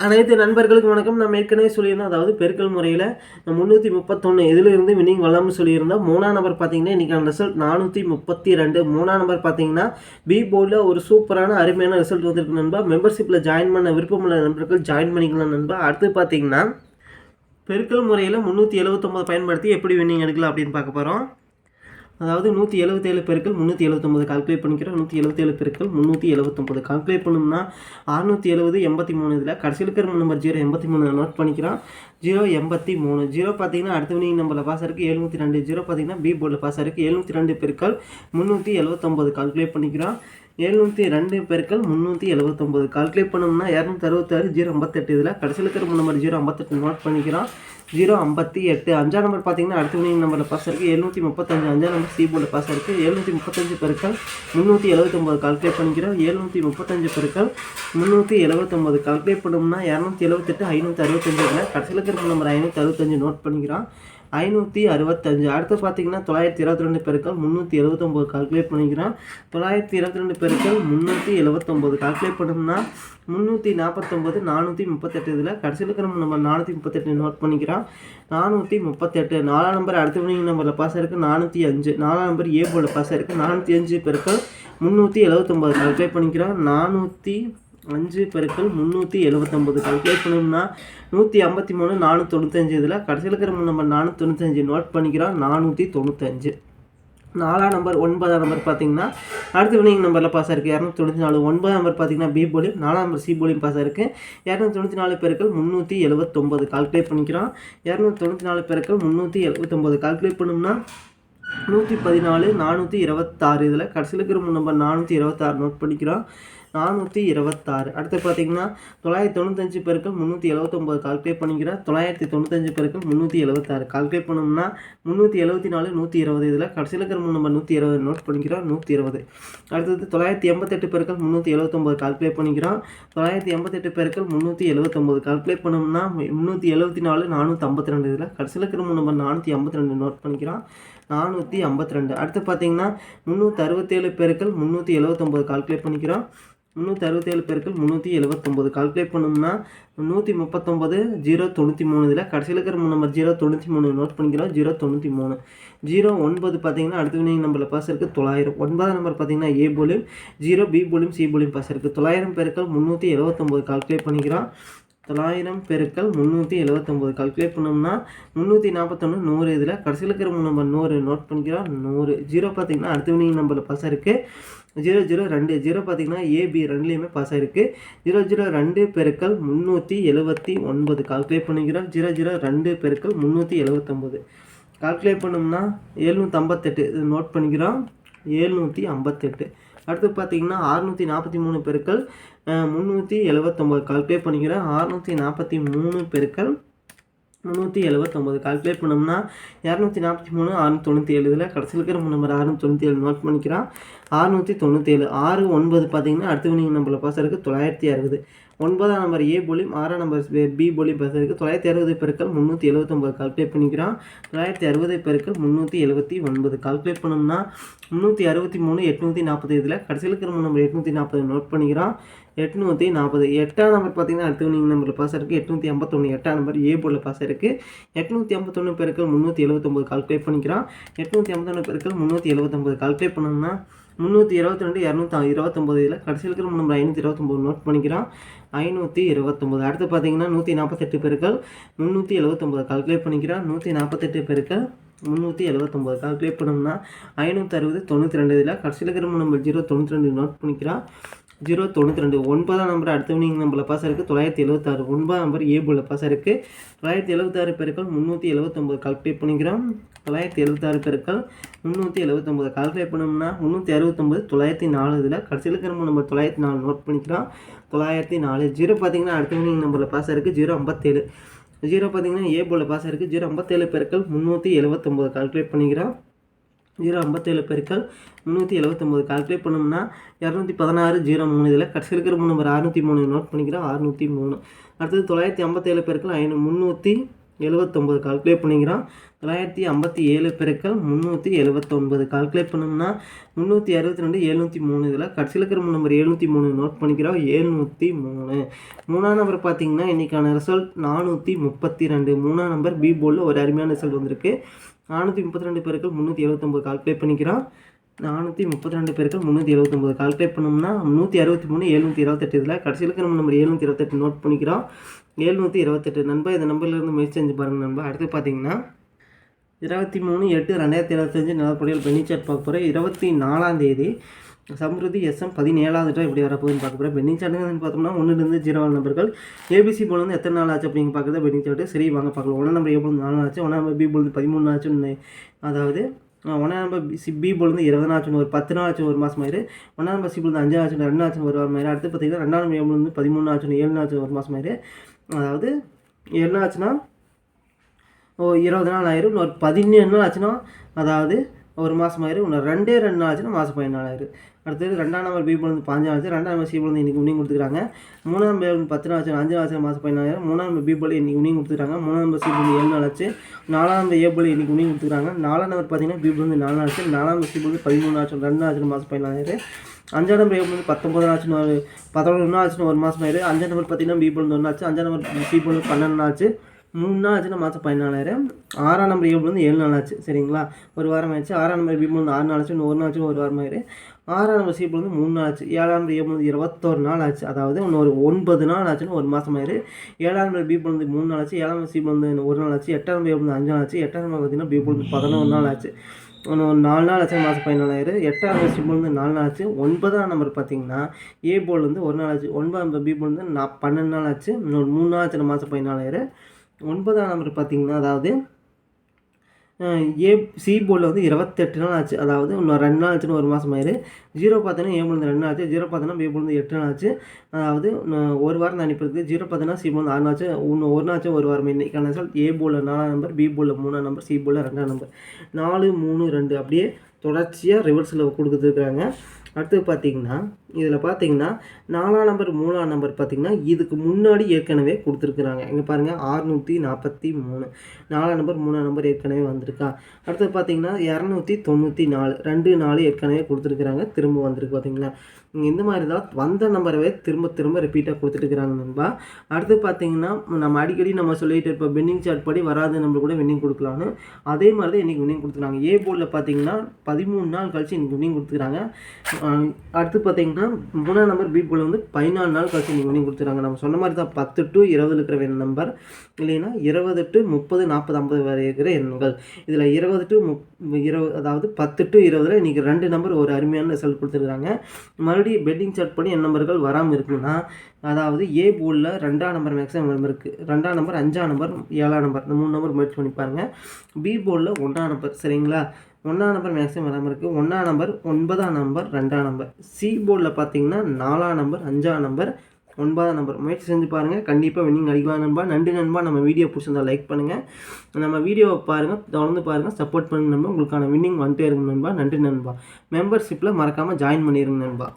அனைத்து நண்பர்களுக்கும் வணக்கம். நம்ம ஏற்கனவே சொல்லியிருந்தோம் அதாவது பெருக்கல் முறையில் முந்நூற்றி முப்பத்தொன்று இதிலிருந்து வினிங் வரலாம்னு சொல்லியிருந்தோம். மூணாம் நம்பர் பார்த்தீங்கன்னா இன்றைக்கான ரிசல்ட் நானூற்றி முப்பத்தி ரெண்டு மூணாம் நம்பர் பார்த்தீங்கன்னா பி போர்டில் ஒரு சூப்பரான அருமையான ரிசல்ட் வந்திருக்கு நண்பா. மெம்பர்ஷிப்பில் ஜாயின் பண்ண விருப்பமுள்ள நண்பர்கள் ஜாயின் பண்ணிக்கலாம் நண்பா. அடுத்து பார்த்தீங்கன்னா பெருக்கல் முறையில் முந்நூற்றி எழுபத்தொம்பது பயன்படுத்தி எப்படி வின்னிங் எடுக்கலாம் அப்படின்னு பார்க்க போகிறோம் அதாவது நூற்றி எழுபத்தேழு பெருக்கள் முந்நூற்றி எழுபத்தொம்பது கால்குலேட் பண்ணிக்கிறோம். நூற்றி எழுபத்தேழு பெருக்கள் முந்நூற்றி எழுபத்தொம்பது கால்குலேட் பண்ணோம்னா அறுநூற்றி எழுபது எண்பத்தி மூணு இதில் கடைசியில் இருக்கிற நம்பர் ஜீரோ எண்பத்தி மூணு நோட் பண்ணிக்கிறோம். ஜீரோ எண்பத்தி மூணு. ஜீரோ பார்த்தீங்கன்னா அடுத்த வினிங் நம்பரில் பாஸ் இருக்குது எழுநூற்றி ரெண்டு. ஜீரோ பார்த்தீங்கன்னா பி போர்டில் பாஸ் இருக்குது எழுநூற்றி ரெண்டு பெருக்கள் முந்நூற்றி எழுபத்தொம்பது கால்குலேட் பண்ணிக்கிறோம். எழுநூற்றி ரெண்டு பெருக்கள் முந்நூற்றி எழுபத்தொம்பது கால்குலேட் பண்ணோம்னா இரநூத்தி அறுபத்தாறு ஜீரோ ஐம்பத்தெட்டு இதில் கடைசியில் இருக்கிற நம்பர் ஜீரோ ஐம்பத்தெட்டு நோட் பண்ணிக்கிறோம். ஜீரோ ஐம்பத்தி எட்டு. அஞ்சாம் நம்பர் பார்த்தீங்கன்னா அடுத்த வினிங் நம்பரில் பாஸ் இருக்குது எழுநூற்றி முப்பத்தஞ்சு. அஞ்சாம் நம்பர் சி போர்டில் பாஸ் இருக்குது எழுநூற்றி முப்பத்தஞ்சு பெருக்கள் முந்நூற்றி எழுபத்தொம்போது கால்குலேட் பண்ணிக்கிறோம். எழுநூற்றி முப்பத்தஞ்சு பெருக்கள் முந்நூற்றி எழுபத்தொம்போது கால்குலேட் பண்ணோம்னா இரநூத்தி எழுபத்தெட்டு ஐநூற்றி அறுபத்தஞ்சு. இதில் கடைசியில் இருக்கிற நம்பர் ஐநூற்றி அறுபத்தஞ்சு நோட் பண்ணிக்கிறோம். ஐநூற்றி அறுபத்தஞ்சு. அடுத்து பார்த்தீங்கன்னா தொள்ளாயிரத்தி இருபத்தி ரெண்டு பெருக்கள் முந்நூற்றி எழுபத்தொம்போது கால்குலேட் பண்ணிக்கிறோம். தொள்ளாயிரத்தி இருபத்தி ரெண்டு பெருக்கள் முந்நூற்றி எழுபத்தொம்போது கால்குலேட் பண்ணோம்னா முந்நூற்றி நாற்பத்தொம்போது நானூற்றி முப்பத்தெட்டு இதில் கடைசியில் இருக்கிற நம்ம நானூற்றி முப்பத்தெட்டு நோட் பண்ணிக்கிறோம் நானூற்றி முப்பத்தெட்டு நாலாம் நம்பர் அடுத்த வினிங் நம்பரில் பாஸ் இருக்குது நானூற்றி அஞ்சு நாலாம் நம்பர் ஏ போர்டில் பாஸ் இருக்குது நானூற்றி அஞ்சு பெருக்கள் முந்நூற்றி எழுபத்தொம்போது கால்குலேட் பண்ணிக்கிறோம் நானூற்றி அஞ்சு பெருக்கள் முந்நூற்றி எழுபத்தொம்போது கல்குலேட் பண்ணோம்னா நூற்றி ஐம்பத்தி மூணு நானூற்றி தொண்ணூத்தஞ்சு இதில் கடைசியில் இருக்கிற நம்பர் நானூற்றி தொண்ணூத்தஞ்சு நோட் பண்ணிக்கிறோம் நானூற்றி தொண்ணூத்தஞ்சு நாலாம் நம்பர் ஒன்பதாம் நம்பர் பார்த்தீங்கன்னா அடுத்த வினிங் நம்பரில் பாஸ் இருக்குது இரநூத்தி தொண்ணூற்றி நாலு ஒன்பதாம் நம்பர் பார்த்தீங்கன்னா பி போலியும் நாலாம் நம்பர் சி போலியும் பாஸ் இருக்குது இரநூத்தி தொண்ணூற்றி நாலு பேருக்கள் முந்நூற்றி எழுபத்தொம்பது கால்குலேட் பண்ணிக்கிறோம். இரநூத்தி தொண்ணூற்றி நாலு பேருக்கள் முந்நூற்றி எழுபத்தொம்பது கால்குலேட் பண்ணோம்னா நூற்றி பதினாலு நானூற்றி இருபத்தாறு. இதில் கடைசியில் இருக்கிற நம்பர் நானூற்றி இருபத்தாறு நோட் பண்ணிக்கிறோம். நானூற்றி இருபத்தாறு. அடுத்து பார்த்தீங்கன்னா தொள்ளாயிரத்தி தொண்ணூத்தஞ்சு பேருக்கள் முந்நூற்றி எழுபத்தொம்போது கால்குலேட் பண்ணிக்கிறோம். தொள்ளாயிரத்தி தொண்ணூத்தஞ்சு பேருக்கள் முந்நூற்றி எழுபத்தாறு கால்குலேட் பண்ணோம்னா முந்நூற்றி எழுபத்தி நாலு நூற்றி இருபது. இதில் கடைசியில் இருக்கிற நம்பர் நூற்றி இருபது நோட் பண்ணிக்கிறோம். நூற்றி இருபது. அடுத்தது தொள்ளாயிரத்தி எண்பத்தெட்டு பேருக்கள் முந்நூற்றி எழுபத்தொம்போது கால்குலேட் பண்ணிக்கிறோம். தொள்ளாயிரத்தி எண்பத்தெட்டு பேருக்கள் முந்நூற்றி எழுபத்தொம்போது கால்குலேட் பண்ணோம்னா முந்நூற்றி எழுபத்தி நாலு நானூற்றி ஐம்பத்தி ரெண்டு இதில் கடைசியில் இருக்கிற நம்பர் நானூற்றி ஐம்பத்தி ரெண்டு நோட் பண்ணிக்கிறோம். நானூற்றி ஐம்பத்தி ரெண்டு. அடுத்து பார்த்தீங்கன்னா முந்நூற்றி அறுபத்தேழு பேருக்கள் முந்நூற்றி எழுபத்தொம்போது கால்குலேட் பண்ணிக்கிறோம். முந்நூற்றி அறுபத்தேழு பேருக்கள் முந்நூற்றி எழுபத்தொம்போது கால்குலேட் பண்ணோம்னா நூற்றி முப்பத்தொம்பது ஜீரோ தொண்ணூற்றி மூணு இதில் கடைசியில் இருக்கிற நம்பர் ஜீரோ தொண்ணூற்றி மூணு நோட் பண்ணிக்கிறோம். ஜீரோ தொண்ணூற்றி மூணு. ஜீரோ ஒன்பது பார்த்தீங்கன்னா அடுத்த வினிங் நம்பரில் பாஸ் இருக்குது தொள்ளாயிரம். ஒன்பதாம் நம்பர் பார்த்தீங்கன்னா ஏ போலியும் ஜீரோ பி போலியும் சி போலியும் பாஸ் இருக்குது தொள்ளாயிரம் பேருக்கள் முந்நூற்றி எழுபத்தொம்போது கால்குலேட் பண்ணிக்கிறோம். தொள்ளாயிரம் பெருக்கள் முந்நூற்றி எழுபத்தொம்போது கால்குலேட் பண்ணோம்னா முந்நூற்றி நாற்பத்தொன்று நூறு இதில் கடைசியில் இருக்கிற நம்பர் நூறு நோட் பண்ணிக்கிறோம். நூறு. ஜீரோ பார்த்தீங்கன்னா அடுத்த வினிங் நம்பரில் பாஸ் இருக்குது ஜீரோ ஜீரோ ரெண்டு. ஜீரோ பார்த்தீங்கன்னா ஏபி ரெண்டுலேயுமே பாஸ் ஆகிருக்கு ஜீரோ ஜீரோ ரெண்டு பெருக்கள் முந்நூற்றி எழுபத்தி ஒன்பது கால்குலேட் பண்ணிக்கிறோம். ஜீரோ ஜீரோ ரெண்டு பெருக்கள் முந்நூற்றி எழுபத்தொம்போது கால்குலேட் பண்ணோம்னா எழுநூற்றி ஐம்பத்தெட்டு. இது நோட் பண்ணிக்கிறோம். ஏழ்நூற்றி ஐம்பத்தெட்டு. அடுத்து பார்த்தீங்கன்னா அறுநூற்றி நாற்பத்தி மூணு பெருக்கள் முந்நூற்றி எழுபத்தொம்போது கால்குலேட் பண்ணிக்கிறேன். அறுநூற்றி நாற்பத்தி மூணு பெருக்கள் முந்நூற்றி எழுபத்தொம்பது கால்குலேட் பண்ணோம்னா இரநூத்தி நாற்பத்தி மூணு அறுநூற்றி தொண்ணூற்றி ஏழு இதில் கடைசியில் இருக்கிற நம்பர் அறுநூற்றி தொண்ணூற்றி ஏழு நோட் பண்ணிக்கிறான் அறுநூற்றி தொண்ணூற்றி ஏழு ஆறு ஒன்பது பார்த்தீங்கன்னா அடுத்த வினிங் நம்பரில் பாஸ் இருக்குது தொள்ளாயிரத்தி அறுபது. ஒன்பதாம் நம்பர் ஏ போலியும் ஆறாம் நம்பர் பி போலியும் பாஸ் இருக்குது தொள்ளாயிரத்தி அறுபது பெருக்கள் முந்நூற்றி எழுபத்தொம்பது கால்குலேட் பண்ணிக்கிறோம். தொள்ளாயிரத்தி அறுபது பெருக்கள் முந்நூற்றி எழுபத்தி ஒன்பது. கால்குலேட் பண்ணோம்னா முந்நூற்றி அறுபத்தி மூணு எட்நூற்றி நாற்பது இதில் கடைசியில் இருக்கிற நம்பர் எட்நூற்றி நாற்பது நோட் பண்ணிக்கிறோம். எட்நூற்றி நாற்பது எட்டாம் நம்பர் பார்த்தீங்கன்னா அடுத்த நீங்கள் நம்பரில் பாஸ் இருக்குது எட்நூற்றி ஐம்பத்தொன்று எட்டாம் நம்பர் ஏ போர்டில் பாஸ் இருக்குது எட்நூற்றி ஐம்பத்தொன்று பெருக்கள் முந்நூற்றி எழுபத்தொம்பது கால்குலேட் பண்ணிக்கிறான் எட்நூற்றி ஐம்பத்தொன்று பெருக்கள் முந்நூற்றி எழுபத்தொம்பது கால்குலேட் பண்ணோம்னா முந்நூற்றி இருபத்தி ரெண்டு இரநூத்தி இருபத்தொம்போது இதில் கடைசியில் இருக்கிற நம்ம ஐநூற்றி இருபத்தொம்போது நோட் பண்ணிக்கிறான் ஐநூற்றி இருபத்தொம்போது அடுத்து பார்த்தீங்கன்னா நூற்றி நாற்பத்தெட்டு பெருக்கள். முந்நூற்றி எழுபத்தொம்போது கால்குலேட் பண்ணிக்கிறான் நூற்றி நாற்பத்தெட்டு பெருக்கள் முந்நூற்றி எழுபத்தொம்போது கால்குலேட் பண்ணோம்னா ஐநூற்றி அறுபது தொண்ணூற்றி ரெண்டு இதில் கடைசியில் இருக்கிற நம்ம ஜீரோ தொண்ணூற்றி ரெண்டு நோட் பண்ணிக்கிறான் ஜீரோ தொண்ணூற்றி ரெண்டு. ஒன்பதாம் நம்பர் அடுத்த வினிங் நம்பரில் பாஸ் இருக்குது தொள்ளாயிரத்தி எழுபத்தாறு ஒன்பதாம் நம்பர் ஏ போலில் பாஸ் இருக்குது தொள்ளாயிரத்தி எழுபத்தாறு பெருக்கள் முந்நூற்றி எழுபத்தொம்போது கால்குலேட் பண்ணிக்கிறோம். தொள்ளாயிரத்தி எழுபத்தாறு பெருக்கள் முந்நூற்றி எழுபத்தொம்பது கால்குலேட் பண்ணோம்னா முந்நூற்றி அறுபத்தொம்போது தொள்ளாயிரத்தி நாலு இதில் கடைசியில் இருக்கிற நம்பர் தொள்ளாயிரத்தி நாலு நோட் பண்ணிக்கிறோம். தொள்ளாயிரத்தி நாலு. ஜீரோ பார்த்தீங்கன்னா அடுத்த வினிங் நம்பரில் பாஸ் இருக்குது ஜீரோ ஐம்பத்தேழு. ஜீரோ பார்த்தீங்கன்னா ஏ போலில் பாஸ் இருக்குது ஜீரோ ஐம்பத்தேழு பெருக்கள் முந்நூற்றி எழுபத்தொம்போது கால்குலேட் பண்ணிக்கிறோம். ஜீரோ ஐம்பத்தேழு பெருக்கள் முந்நூற்றி எழுபத்தொம்போது கால்குலேட் பண்ணோம்னா இரநூத்தி பதினாறு ஜீரோ மூணு. இதில் கடைசி இருக்கிற மூணு நம்பர் அறுநூற்றி மூணு நோட் பண்ணிக்கிறோம். அறுநூற்றி மூணு. அடுத்தது தொள்ளாயிரத்தி ஐம்பத்தேழு பெருக்கள் ஐநூ முந்நூற்றி எழுபத்தொம்பது கால்குலேட் பண்ணிக்கிறோம் தொள்ளாயிரத்தி ஐம்பத்தி ஏழு பெருக்கள் முந்நூற்றி எழுபத்தொன்பது கால்குலேட் பண்ணோம்னா முந்நூற்றி அறுபத்தி ரெண்டு எழுநூற்றி மூணு இதில் கடைசியில் இருக்கிற நம்பர் எழுநூற்றி மூணு நோட் பண்ணிக்கிறோம் எழுநூற்றி மூணு. மூணாம் நம்பர் பார்த்தீங்கன்னா இன்றைக்கான ரிசல்ட் நானூற்றி முப்பத்தி ரெண்டு. மூணாம் நம்பர் பி போர்டில் ஒரு அருமையான ரிசல்ட் வந்திருக்கு. நானூற்றி முப்பத்தி ரெண்டு பேருக்கு முந்நூற்றி எழுபத்தொம்பது கால்குலேட் பண்ணிக்கிறோம் நானூற்றி முப்பத்தி ரெண்டு பேருக்கு முந்நூற்றி எழுபத்தொம்பது கால்குலேட் பண்ணோம்னா நூற்றி அறுபத்தி மூணு எழுநூற்றி இருபத்தெட்டு இதில் கடைசியில் நம்ம நம்பர் எழுநூற்றி இருபத்தெட்டு நோட் பண்ணிக்கிறோம். எழுநூற்றி இருபத்தெட்டு நண்பா இந்த நம்பர்லேருந்து முயற்சி செஞ்சு பாருங்கள் நண்பா. அடுத்து பார்த்தீங்கன்னா இருபத்தி மூணு எட்டு ரெண்டாயிரத்தி இருபத்தஞ்சு நிலப்படியில் பென்னிச்சாட் பார்க்க போகிறேன் இருபத்தி நாலாம் தேதி சம்ருதி எஸ்எம் பதினேழாவது இப்படி எப்படி வரப்போகுதுன்னு பார்க்க போகிறேன் பென்னி சாட்டுன்னு பார்த்தோம்னா ஒன்றுலேருந்து ஜீரோ நம்பர்கள் ஏபிசி போல் வந்து எத்தனை நாள் ஆச்சு அப்படிங்க பார்க்குறது பென்னி சாட்டு சரி வாங்க பார்க்கலாம். ஒன்றாம் நம்பர் ஏ நாலு ஆச்சு. ஒன்றாம் நம்பர் பி போல் பதிமூணு ஆச்சுன்னு அதாவது ஒன்றாம் நம்பர் சி பி வந்து இருபது நாள் ஒரு பத்து நாள் ஆச்சு ஒரு மாதம் ஆயிரு. ஒன்றாம் நம்பர் சி வந்து அஞ்சு ஆச்சு ரெண்டு நாள் ஒரு மாதிரி அடுத்து பார்த்தீங்கன்னா ரெண்டாம் நம்பர் வந்து பதிமூணு ஆச்சு ஏழு நாள் ஒரு மாதம் ஆயிரு. அதாவது என்ன ஆச்சுன்னா ஓ இருபது நாள் ஆயிரும். இன்னொரு பதினேழு நாள் ஆச்சுன்னா அதாவது ஒரு மாதம் ஆயிரும் இன்னும் ரெண்டே ரெண்டு நாள் ஆச்சுன்னா மாதம் பதினாலு ஆயிரு. அடுத்தது ரெண்டாம் நம்பர் பி போல் வந்து பாஞ்சு ஆச்சு ரெண்டாம் நம்பர் சி போல் வந்து இன்றைக்கி உனியும் கொடுத்துருக்காங்க. மூணாம் பேர் வந்து பத்து நாள் ஆச்சு அஞ்சு நாள் மாதம் மாதம் பதினாயிரம் மூணாம் நம்பர் பி போல் இன்றைக்கி உனியும் கொடுத்துருக்காங்க. மூணாம் நம்பர் சி போல் ஏழு நாள் ஆச்சு. நாலாம் நம்பர் ஏ போல் இன்றைக்கி உனியும் கொடுத்துருக்காங்க. நாலாம் நம்பர் பார்த்தீங்கன்னா பி வந்து நாலு நாள் ஆச்சு. நாலாம் நம்பர் சி வந்து பதிமூணு ஆச்சு ரெண்டு நாள் ஆச்சு மாதம் பதினாயிரம் அஞ்சாம் நம்பர் ஏ வந்து பத்தொம்பது நாள் ஆச்சுன்னு ஒரு பதினொன்று நாள் ஆச்சுன்னு ஒரு மாதம் ஆயிரு. அஞ்சாம் நம்பர் பார்த்தீங்கன்னா பி வந்து ஒன்று ஆச்சு. அஞ்சாம் நம்பர் சி வந்து பன்னெண்டு நாள் ஆச்சு. மூணு நாள் ஆச்சுன்னா மாதம் பதினாலாயிரம் ஆறாம் நம்பர் ஏழு வந்து ஏழு நாள் ஆச்சு சரிங்களா ஒரு வாரம் ஆயிடுச்சு ஆறாம் நம்பர் பி வந்து ஆறு நாள் ஆச்சு ஒரு நாள் ஆச்சு ஒரு வாரம் ஆயிரு ஆறாம் நம்பர் சி வந்து மூணு நாள் ஆச்சு ஏழாம் நம்பர் ஏ வந்து இருபத்தோரு நாள் ஆச்சு அதாவது ஒன்று ஒரு ஒன்பது நாள் ஆச்சுன்னு ஒரு மாதம் ஆயிரு ஏழாம் நம்பர் பி வந்து மூணு நாள் ஆச்சு ஏழாம் நம்பர் சி வந்து ஒரு நாள் ஆச்சு எட்டாம் நம்பர் ஏ வந்து அஞ்சு நாள் ஆச்சு எட்டாம் நம்பர் பார்த்தீங்கன்னா பி வந்து பதினொன்று நாள் ஆச்சு ஒன்று ஒரு நாலு நாள் ஆச்சு மாதம் பதினாலாயிரம் எட்டாம் நம்பர் சி வந்து நாலு நாள் ஆச்சு ஒன்பதாம் நம்பர் பார்த்தீங்கன்னா ஏ போல் வந்து ஒரு நாள் ஆச்சு ஒன்பதாம் நம்பர் பி போல் வந்து நான் பன்னெண்டு நாள் ஆச்சு இன்னொரு மூணு நாள் ஆச்சு மாதம் பதினாலாயிரம் ஒன்பதாம் நம்பர் பார்த்தீங்கன்னா அதாவது ஏ சி போர்டில் வந்து இருபத்தெட்டு நாள் ஆச்சு. அதாவது இன்னும் ரெண்டு நாள் ஆச்சுன்னு ஒரு மாதம் ஆயிரு. ஜீரோ பார்த்தீங்கன்னா ஏ வந்து ரெண்டு நாள் ஆச்சு. ஜீரோ பார்த்தீங்கன்னா பி போல் எட்டு நாள் ஆச்சு. அதாவது ஒரு வாரம் அனுப்பிடுது ஜீரோ பார்த்தீங்கன்னா சி வந்து ஆறு நாள் ஆச்சு. இன்னும் ஒரு நாள் ஆச்சு ஒரு வாரம் இன்னைக்கு ரிசல்ட் ஏ போர்டில் நாலாம் நம்பர் பி போர்டில் மூணாம் நம்பர் சி போர்டில் ரெண்டாம் நம்பர் நாலு மூணு ரெண்டு அப்படியே தொடர்ச்சியாக ரிவர்ஸில் கொடுத்துருக்குறாங்க அடுத்து பார்த்தீங்கன்னா இதில் பார்த்தீங்கன்னா நாலாம் நம்பர் மூணாம் நம்பர் பார்த்தீங்கன்னா இதுக்கு முன்னாடி ஏற்கனவே கொடுத்துருக்குறாங்க. இங்கே பாருங்கள் ஆறுநூற்றி நாற்பத்தி மூணு. நாலாம் நம்பர் மூணாம் நம்பர் ஏற்கனவே வந்திருக்கா. அடுத்து பார்த்தீங்கன்னா இரநூத்தி தொண்ணூற்றி நாலு. ரெண்டு நாலு ஏற்கனவே கொடுத்துருக்குறாங்க. திரும்ப வந்திருக்கு பார்த்தீங்களா? இந்த மாதிரி தான் வந்த நம்பரவே திரும்ப திரும்ப ரிப்பீட்டாக கொடுத்துட்டுருக்குறாங்க நண்பா. அடுத்து பார்த்தீங்கன்னா நம்ம அடிக்கடி நம்ம சொல்லிட்டு இருப்போம் பெண்டிங் சார்ட் படி வராத நம்பர் கூட வின்னிங் கொடுக்கலான்னு அதே மாதிரி தான் இன்றைக்கி வின்னிங் கொடுத்துருக்காங்க. ஏ போர்டில் பார்த்தீங்கன்னா பதிமூணு நாள் கழிச்சு இன்றைக்கி வின்னிங் கொடுத்துருக்காங்க. அடுத்து பார்த்தீங்கன்னா மூணாம் நம்பர் பி போல் வந்து பதினாலு நாள் கழிச்சு நீங்கள் வின்னிங் கொடுத்துருக்காங்க நம்ம சொன்ன மாதிரி தான் பத்து டு இருபது இருக்கிற வேணும் நம்பர் இல்லைன்னா இருபது டு முப்பது நாற்பது ஐம்பது வரை இருக்கிற எண்கள். இதில் இருபது டு முப் இருபது அதாவது பத்து டு இருபதில் இன்றைக்கி ரெண்டு நம்பர் ஒரு அருமையான ரிசல்ட் கொடுத்துருக்காங்க. மறுபடியும் பெட்டிங் சார்ட் பண்ணி என் நம்பர்கள் வராமல் இருக்குன்னா அதாவது ஏ போலில் ரெண்டாம் நம்பர் மேக்ஸிமம் இருக்குது ரெண்டாம் நம்பர் அஞ்சாம் நம்பர் ஏழாம் நம்பர் இந்த மூணு நம்பர் முயற்சி பண்ணி பாருங்கள் பி போலில் ஒன்றாம் நம்பர் சரிங்களா? ஒன்றாம் நம்பர் மேக்ஸிமம் வராமல் இருக்குது ஒன்றாம் நம்பர் ஒன்பதாம் நம்பர் ரெண்டாம் நம்பர் சி போர்டில் பார்த்தீங்கன்னா நாலாம் நம்பர் அஞ்சாம் நம்பர் ஒன்பதாம் நம்பர் முயற்சி செஞ்சு பாருங்கள் கண்டிப்பாக வின்னிங் அடிக்கலாம் நண்பா. நன்றி நண்பா. நம்ம வீடியோ பிடிச்சிருந்தா லைக் பண்ணுங்கள் நம்ம வீடியோவை பாருங்கள் தொடர்ந்து பாருங்கள் சப்போர்ட் பண்ணுங்க நண்பா. உங்களுக்கான வின்னிங் வந்துட்டே இருக்கும் நண்பா. நன்றி நண்பா. மெம்பர்ஷிப்பில் மறக்காமல் ஜாயின் பண்ணிடுங்க நண்பா.